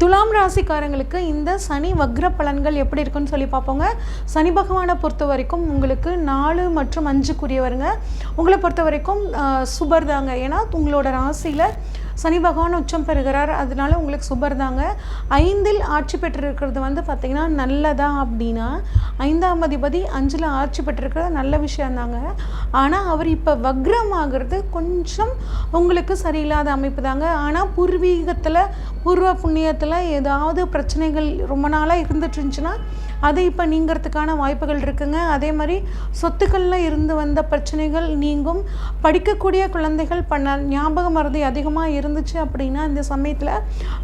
துலாம் ராசிக்காரங்களுக்கு இந்த சனி வக்ர பலன்கள் எப்படி இருக்குன்னு சொல்லி பார்ப்போங்க. சனி பகவானை பொறுத்த வரைக்கும் உங்களுக்கு நாலு மற்றும் அஞ்சுக்குரியவருங்க. உங்களை பொறுத்த வரைக்கும் சுபர் தாங்க. ஏன்னா உங்களோட ராசியில் சனி பகவான் உச்சம் பெறுகிறார். அதனால உங்களுக்கு சுபர் தாங்க. ஐந்தில் ஆட்சி பெற்றிருக்கிறது வந்து பார்த்திங்கன்னா நல்லதா அப்படின்னா ஐந்தாம் அதிபதி அஞ்சில் ஆட்சி பெற்றிருக்கிறது நல்ல விஷயந்தாங்க ஆனால் அவர் இப்போ வக்ரமாகிறது கொஞ்சம் உங்களுக்கு சரியில்லாத அமைப்பு தாங்க. ஆனால் பூர்வீகத்தில் பூர்வ புண்ணியத்தில் ஏதாவது பிரச்சனைகள் ரொம்ப நாளாக இருந்துட்டு இருந்துச்சுன்னா அது இப்போ நீங்கிறதுக்கான வாய்ப்புகள் இருக்குங்க. அதே மாதிரி சொத்துக்களில் இருந்து வந்த பிரச்சனைகள் நீங்கும். படிக்கக்கூடிய குழந்தைகள் பண்ண ஞாபக மருதி அதிகமாக இருந்துச்சு அப்படின்னா இந்த சமயத்தில்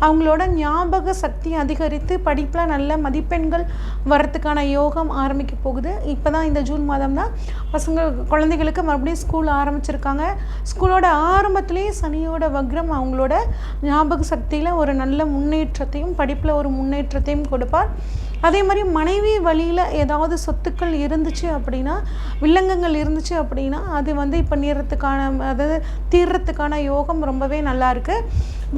அவங்களோட ஞாபக சக்தி அதிகரித்து படிப்பில் நல்ல மதிப்பெண்கள் வரத்துக்கான யோகம் ஆரம்பிக்க போகுது. இப்போ தான் இந்த ஜூன் மாதம் தான் பசங்க குழந்தைகளுக்கு மறுபடியும் ஸ்கூல் ஆரம்பிச்சிருக்காங்க. ஸ்கூலோட ஆரம்பத்திலேயே சனியோட வக்ரம் அவங்களோட ஞாபக சக்தியில் ஒரு நல்ல முன்னேற்றத்தையும் படிப்பில் ஒரு முன்னேற்றத்தையும் கொடுப்பார். அதே மாதிரி மனைவி வழியில் ஏதாவது சொத்துக்கள் இருந்துச்சு அப்படின்னா வில்லங்கங்கள் இருந்துச்சு அப்படின்னா அது வந்து இப்போ நீர்றதுக்கான அதாவது தீர்றதுக்கான யோகம் ரொம்பவே நல்லாயிருக்கு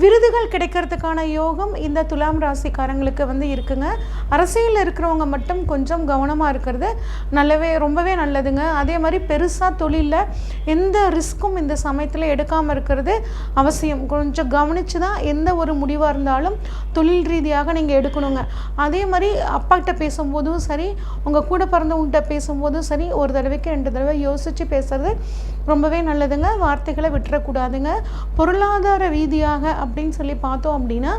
விருதுகள் கிடைக்கிறதுக்கான யோகம் இந்த துலாம் ராசிக்காரங்களுக்கு வந்து இருக்குங்க. அரசியலில் இருக்கிறவங்க மட்டும் கொஞ்சம் கவனமாக இருக்கிறது நல்லவே ரொம்பவே நல்லதுங்க. அதே மாதிரி பெருசாக தொழிலில் எந்த ரிஸ்க்கும் இந்த சமயத்தில் எடுக்காமல் இருக்கிறது அவசியம். கொஞ்சம் கவனித்து தான் எந்த ஒரு முடிவாக இருந்தாலும் தொழில் ரீதியாக நீங்கள் எடுக்கணுங்க. அதே மாதிரி அப்பாக்கிட்ட பேசும்போதும் சரி உங்கள் கூட பிறந்தவங்ககிட்ட பேசும்போதும் சரி ஒரு தடவைக்கு ரெண்டு தடவை யோசித்து பேசுகிறது ரொம்பவே நல்லதுங்க. வார்த்தைகளை விட்டுறக்கூடாதுங்க. பொருளாதார ரீதியாக அப்படின்னு சொல்லி பார்த்தோம் அப்படின்னா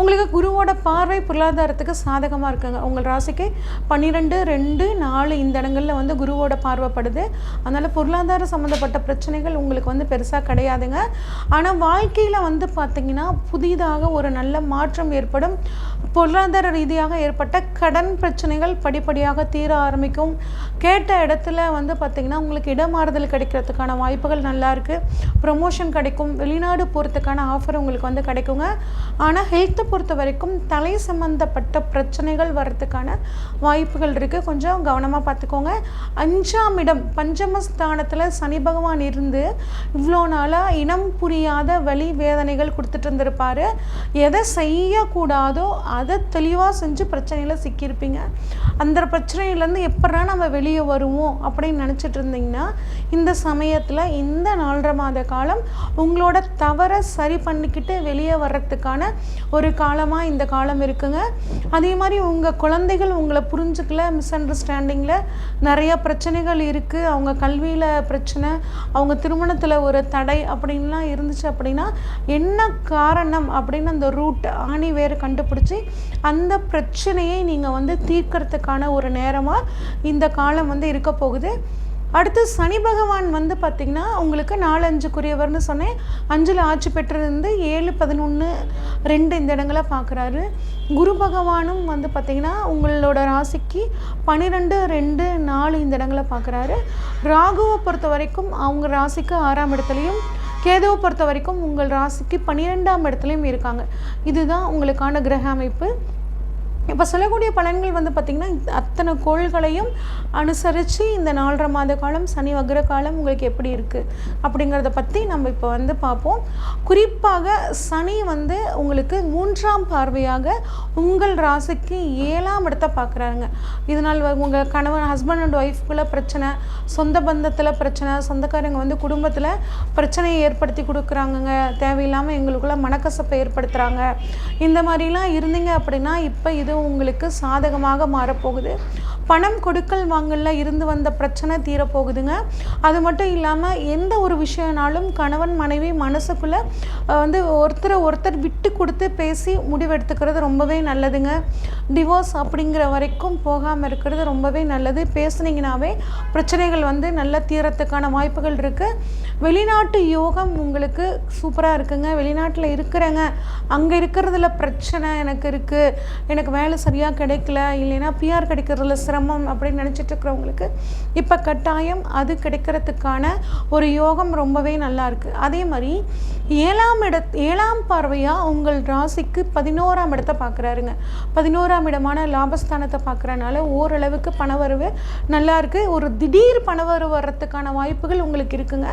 உங்களுக்கு குருவோட பார்வை பொருளாதாரத்துக்கு சாதகமாக இருக்குங்க. உங்கள் ராசிக்கு பன்னிரெண்டு ரெண்டு நாலு இந்த இடங்களில் வந்து குருவோட பார்வைப்படுது. அதனால் பொருளாதார சம்மந்தப்பட்ட பிரச்சனைகள் உங்களுக்கு வந்து பெருசாக கிடையாதுங்க. ஆனால் வாழ்க்கையில் வந்து பார்த்திங்கன்னா புதிதாக ஒரு நல்ல மாற்றம் ஏற்படும். பொருளாதார ரீதியாக ஏற்பட்ட கடன் பிரச்சனைகள் படிப்படியாக தீர ஆரம்பிக்கும். கேட்ட இடத்துல வந்து பார்த்திங்கன்னா உங்களுக்கு இடமாறுதல் கிடைக்கிறதுக்கான வாய்ப்புகள் நல்லா இருக்குது ப்ரொமோஷன் கிடைக்கும். வெளிநாடு போகிறதுக்கான ஆஃபர் உங்களுக்கு வந்து கிடைக்குங்க. ஆனால் ஹெல்த்தை பொறுத்த வரைக்கும் தலை சம்மந்தப்பட்ட பிரச்சனைகள் வர்றதுக்கான வாய்ப்புகள் இருக்குது கொஞ்சம் கவனமாக பார்த்துக்கோங்க அஞ்சாம் இடம் பஞ்சமஸ்தானத்தில் சனி பகவான் இருந்து இவ்வளோ நாளாக இனம் புரியாத வழி வேதனைகள் கொடுத்துட்டு இருந்திருப்பார். எதை செய்யக்கூடாதோ அது அதை தெளிவாக செஞ்சு பிரச்சனையில் சிக்கியிருப்பீங்க. அந்த பிரச்சனையிலேருந்து எப்படா நம்ம வெளியே வருவோம் அப்படின்னு நினச்சிட்டு இருந்தீங்கன்னா இந்த சமயத்தில் இந்த நாலரை மாத காலம் உங்களோட தவறை சரி பண்ணிக்கிட்டு வெளியே வர்றதுக்கான ஒரு காலமாக இந்த காலம் இருக்குங்க. அதே மாதிரி உங்கள் குழந்தைகள் உங்களை புரிஞ்சுக்கல மிஸ் அண்டர்ஸ்டாண்டிங்கில் நிறையா பிரச்சனைகள் இருக்குது அவங்க கல்வியில் பிரச்சனை அவங்க திருமணத்தில் ஒரு தடை அப்படின்லாம் இருந்துச்சு அப்படின்னா என்ன காரணம் அப்படின்னு அந்த ரூட் ஆணி வேறு கண்டுபிடிச்சி அந்த பிரச்சனையை நீங்கள் வந்து தீர்க்கறதுக்கான ஒரு நேரமாக இந்த காலம் வந்து இருக்க போகுது. அடுத்து சனி பகவான் வந்து பார்த்திங்கன்னா உங்களுக்கு நாலஞ்சுக்குரியவர்னு சொன்னேன். அஞ்சில் ஆட்சி பெற்றிருந்து ஏழு பதினொன்று ரெண்டு இந்த இடங்களை பார்க்குறாரு குரு பகவானும் வந்து பார்த்திங்கன்னா உங்களோட ராசிக்கு பன்னிரெண்டு ரெண்டு நாலு இந்த இடங்களை பார்க்குறாரு ராகுவை பொறுத்த வரைக்கும் அவங்க ராசிக்கு ஆறாம் இடத்துலையும் கேதுவை பொறுத்த வரைக்கும் உங்கள் ராசிக்கு பன்னிரெண்டாம் இடத்துலையும் இருக்காங்க. இதுதான் உங்களுக்கான கிரக அமைப்பு. இப்போ சொல்லக்கூடிய பலன்கள் வந்து பார்த்திங்கன்னா அத்தனை கோள்களையும் அனுசரித்து இந்த நாலரை மாத காலம் சனி வக்ர காலம் உங்களுக்கு எப்படி இருக்குது அப்படிங்கிறத பற்றி நம்ம இப்போ வந்து பார்ப்போம். குறிப்பாக சனி வந்து உங்களுக்கு மூன்றாம் பார்வையாக உங்கள் ராசிக்கு ஏழாம் இடத்த பார்க்குறாருங்க. இதனால் உங்கள் கணவன் ஹஸ்பண்ட் அண்ட் ஒய்ஃப்குள்ளே பிரச்சனை சொந்த பந்தத்தில் பிரச்சனை சொந்தக்காரங்க வந்து குடும்பத்தில் பிரச்சனையை ஏற்படுத்தி கொடுக்குறாங்கங்க. தேவையில்லாமல் எங்களுக்குள்ளே மனக்கசப்பை ஏற்படுத்துகிறாங்க இந்த மாதிரிலாம் இருந்தீங்க அப்படின்னா இப்போ இது உங்களுக்கு சாதகமாக மாறப்போகுது. பணம் கொடுக்கல் வாங்கல இருந்து வந்த பிரச்சனை தீரப்போகுதுங்க. அது மட்டும் இல்லாமல் எந்த ஒரு விஷயம்னாலும் கணவன் மனைவி மனசுக்குள்ளே வந்து ஒருத்தரை ஒருத்தர் விட்டு கொடுத்து பேசி முடிவெடுத்துக்கிறது ரொம்பவே நல்லதுங்க. டிவோர்ஸ் அப்படிங்கிற வரைக்கும் போகாமல் இருக்கிறது ரொம்பவே நல்லது. பேசுனீங்கனாவே பிரச்சனைகள் வந்து நல்ல தீரத்துக்கான வாய்ப்புகள் இருக்குது வெளிநாட்டு யோகம் உங்களுக்கு சூப்பராக இருக்குங்க. வெளிநாட்டில் இருக்கிறேங்க. அங்கே இருக்கிறதுல பிரச்சனை எனக்கு இருக்குது எனக்கு வேலை சரியாக கிடைக்கல. இல்லைன்னா பிஆர் கிடைக்கிறதுல சிரமம் அப்படின்னு நினச்சிட்டு இருக்கிறவங்களுக்கு இப்போ கட்டாயம் அது கிடைக்கிறதுக்கான ஒரு யோகம் ரொம்பவே நல்லா இருக்குது அதே மாதிரி ஏழாம் இட ஏழாம் பார்வையாக உங்கள் ராசிக்கு பதினோராம் இடத்தை பார்க்குறாருங்க பதினோராம் இடமான லாபஸ்தானத்தை பார்க்குறனால ஓரளவுக்கு பணவரவு நல்லா இருக்குது ஒரு திடீர் பணவரவு வர்றதுக்கான வாய்ப்புகள் உங்களுக்கு இருக்குங்க.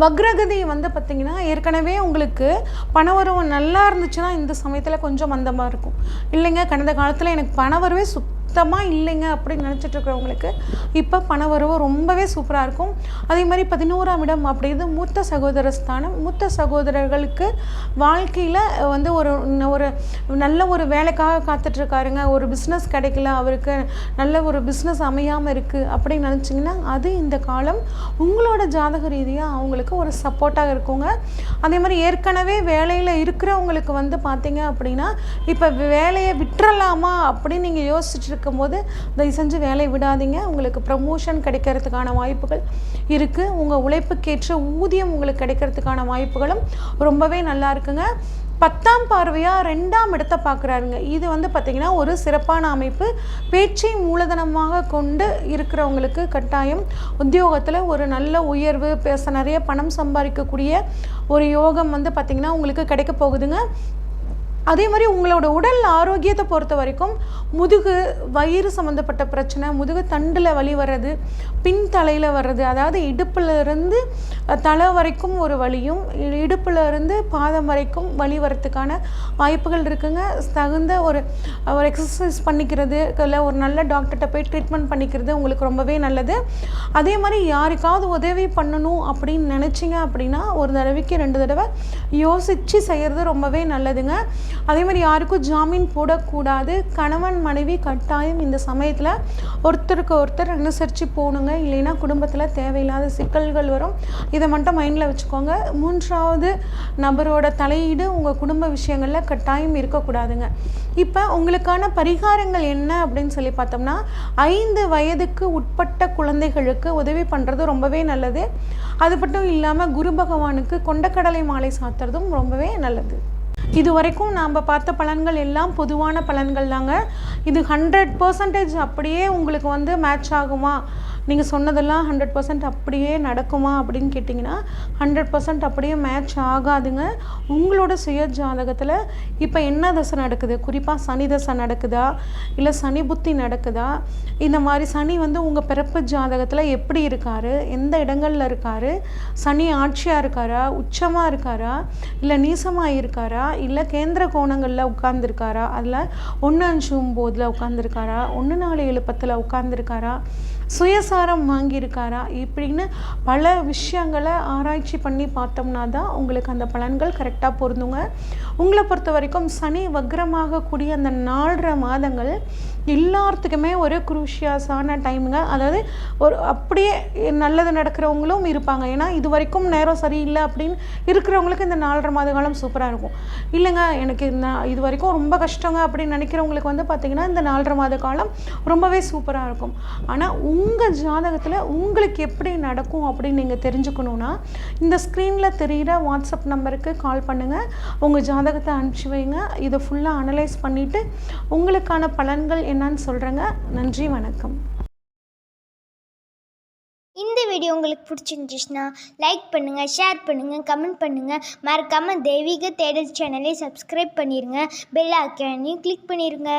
வக்ரகதி வந்து பார்த்திங்கன்னா ஏற்கனவே உங்களுக்கு பணவரவு நல்லா இருந்துச்சுன்னா இந்த சமயத்தில் கொஞ்சம் மந்தமாக இருக்கும். இல்லைங்க கடந்த காலத்தில் எனக்கு பணவரவே சுத் சுத்தமாக இல்லைங்க அப்படின்னு நினச்சிட்டு இருக்கிறவங்களுக்கு இப்போ பண வரவு ரொம்பவே சூப்பராக இருக்கும். அதே மாதிரி பதினோராம் இடம் அப்படிங்கிறது மூத்த சகோதர ஸ்தானம். மூத்த சகோதரர்களுக்கு வாழ்க்கையில் வந்து ஒரு ஒரு நல்ல ஒரு வேலைக்காக காத்துட்ருக்காருங்க. ஒரு பிஸ்னஸ் கிடைக்கல அவருக்கு நல்ல ஒரு பிஸ்னஸ் அமையாமல் இருக்குது அப்படின்னு நினச்சிங்கன்னா அது இந்த காலம் உங்களோட ஜாதக ரீதியாக அவங்களுக்கு ஒரு சப்போர்ட்டாக இருக்குங்க. அதே மாதிரி ஏற்கனவே வேலையில் இருக்கிறவங்களுக்கு வந்து பார்த்தீங்க அப்படின்னா இப்போ வேலையை விட்டுறலாமா அப்படின்னு நீங்கள் யோசிச்சுட்டு இருக்கும்போது தயவு செஞ்சு வேலையை விடாதீங்க. உங்களுக்கு ப்ரமோஷன் கிடைக்கிறதுக்கான வாய்ப்புகள் இருக்குது உங்கள் உழைப்புக்கேற்ற ஊதியம் உங்களுக்கு கிடைக்கிறதுக்கான வாய்ப்புகளும் ரொம்பவே நல்லா இருக்குங்க. பத்தாம் பார்வையாக ரெண்டாம் இடத்தை பார்க்குறாருங்க. இது வந்து பார்த்திங்கன்னா ஒரு சிறப்பான அமைப்பு. பேச்சை மூலதனமாக கொண்டு இருக்கிறவங்களுக்கு கட்டாயம் உத்தியோகத்தில் ஒரு நல்ல உயர்வு பேச நிறைய பணம் சம்பாதிக்கக்கூடிய ஒரு யோகம் வந்து பார்த்திங்கன்னா உங்களுக்கு கிடைக்க போகுதுங்க. அதே மாதிரி உங்களோட உடல் ஆரோக்கியத்தை பொறுத்த வரைக்கும் முதுகு வயிறு சம்மந்தப்பட்ட பிரச்சனை முதுகு தண்டில் வலி வர்றது பின் தலையில் வர்றது அதாவது இடுப்பில் இருந்து தலை வரைக்கும் ஒரு வலியும் இடுப்பில் இருந்து பாதம் வரைக்கும் வலி வரத்துக்கான வாய்ப்புகள் இருக்குங்க. தகுந்த ஒரு ஒரு எக்ஸசைஸ் பண்ணிக்கிறது இல்லை ஒரு நல்ல டாக்டர்கிட்ட போய் ட்ரீட்மெண்ட் பண்ணிக்கிறது உங்களுக்கு ரொம்பவே நல்லது. அதே மாதிரி யாருக்காவது உதவி பண்ணணும் அப்படின்னு நினச்சிங்க அப்படின்னா ஒரு தடவைக்கு ரெண்டு தடவை யோசித்து செய்கிறது ரொம்பவே நல்லதுங்க. அதே மாதிரி யாருக்கும் ஜாமீன் போடக்கூடாது. கணவன் மனைவி கட்டாயம் இந்த சமயத்தில் ஒருத்தருக்கு ஒருத்தர் அனுசரித்து போகணுங்க. இல்லைன்னா குடும்பத்தில் தேவையில்லாத சிக்கல்கள் வரும். இதை மட்டும் மைண்டில் வச்சுக்கோங்க. மூன்றாவது நபரோட தலையீடு உங்கள் குடும்ப விஷயங்களில் கட்டாயம் இருக்கக்கூடாதுங்க. இப்போ உங்களுக்கான பரிகாரங்கள் என்ன அப்படின்னு சொல்லி பார்த்தோம்னா ஐந்து வயதுக்கு உட்பட்ட குழந்தைகளுக்கு உதவி பண்ணுறது ரொம்பவே நல்லது. அது மட்டும் இல்லாமல் குரு பகவானுக்கு கொண்டக்கடலை மாலை சாத்துறதும் ரொம்பவே நல்லது. இது வரைக்கும் நாம் பார்த்த பலன்கள் எல்லாம் பொதுவான பலன்கள் தாங்க. இது ஹண்ட்ரட் பர்சன்டேஜ் அப்படியே உங்களுக்கு வந்து மேட்ச் ஆகுமா? நீங்கள் சொன்னதெல்லாம் ஹண்ட்ரட் பர்சன்ட் அப்படியே நடக்குமா அப்படின்னு கேட்டிங்கன்னா ஹண்ட்ரட் பர்சன்ட் அப்படியே மேட்ச் ஆகாதுங்க. உங்களோட சுய ஜாதகத்தில் இப்போ என்ன தசை நடக்குது? குறிப்பாக சனி தசை நடக்குதா? இல்லை சனி புத்தி நடக்குதா? இந்த மாதிரி சனி வந்து உங்கள் பிறப்பு ஜாதகத்தில் எப்படி இருக்கார்? எந்த இடங்களில் இருக்கார்? சனி ஆட்சியாக இருக்காரா? உச்சமாக இருக்காரா? இல்லை நீசமாக இருக்காரா? இல்லை கேந்திர கோணங்களில் உட்கார்ந்துருக்காரா? அதில் ஒன்று அஞ்சு ஒம்போதில் உட்காந்துருக்காரா ஒன்று நாலு எழுப்பத்தில் உட்காந்துருக்காரா சுயசாரம் வாங்கியிருக்காரா? இப்படின்னு பல விஷயங்களை ஆராய்ச்சி பண்ணி பார்த்தோம்னா தான் உங்களுக்கு அந்த பலன்கள் கரெக்டாக பொருந்துங்க. உங்களை பொறுத்த வரைக்கும் சனி வக்ரமாக கூடிய அந்த நாலரை மாதங்கள் எல்லாத்துக்குமே ஒரு குரூஷியஸான டைமுங்க அதாவது ஒரு அப்படியே நல்லது நடக்கிறவங்களும் இருப்பாங்க. ஏன்னா இது வரைக்கும் நேரம் சரியில்லை அப்படின்னு இருக்கிறவங்களுக்கு இந்த நாலரை மாத காலம் சூப்பராக இருக்கும். இல்லைங்க எனக்கு இந்த இது வரைக்கும் ரொம்ப கஷ்டங்க அப்படின்னு நினைக்கிறவங்களுக்கு வந்து பார்த்திங்கன்னா இந்த நாலரை மாத காலம் ரொம்பவே சூப்பராக இருக்கும். ஆனால் உங்கள் ஜாதகத்தில் உங்களுக்கு எப்படி நடக்கும் அப்படின்னு நீங்கள் தெரிஞ்சுக்கணுன்னா இந்த ஸ்க்ரீனில் தெரிகிற வாட்ஸ்அப் நம்பருக்கு கால் பண்ணுங்கள் உங்கள் ஜாதகத்தை அனுப்பிச்சி வைங்க. இதை ஃபுல்லாக அனலைஸ் பண்ணிவிட்டு உங்களுக்கான பலன்கள் என்னன்னு சொல்கிறேங்க நன்றி வணக்கம். இந்த வீடியோ உங்களுக்கு பிடிச்சிருந்துச்சுன்னா லைக் பண்ணுங்கள் ஷேர் பண்ணுங்கள் கமெண்ட் பண்ணுங்கள் மறக்காமல் தெய்வீக தேடல் சேனலை சப்ஸ்கிரைப் பண்ணிடுங்க பெல் ஐக்கானையும் கிளிக் பண்ணிடுங்க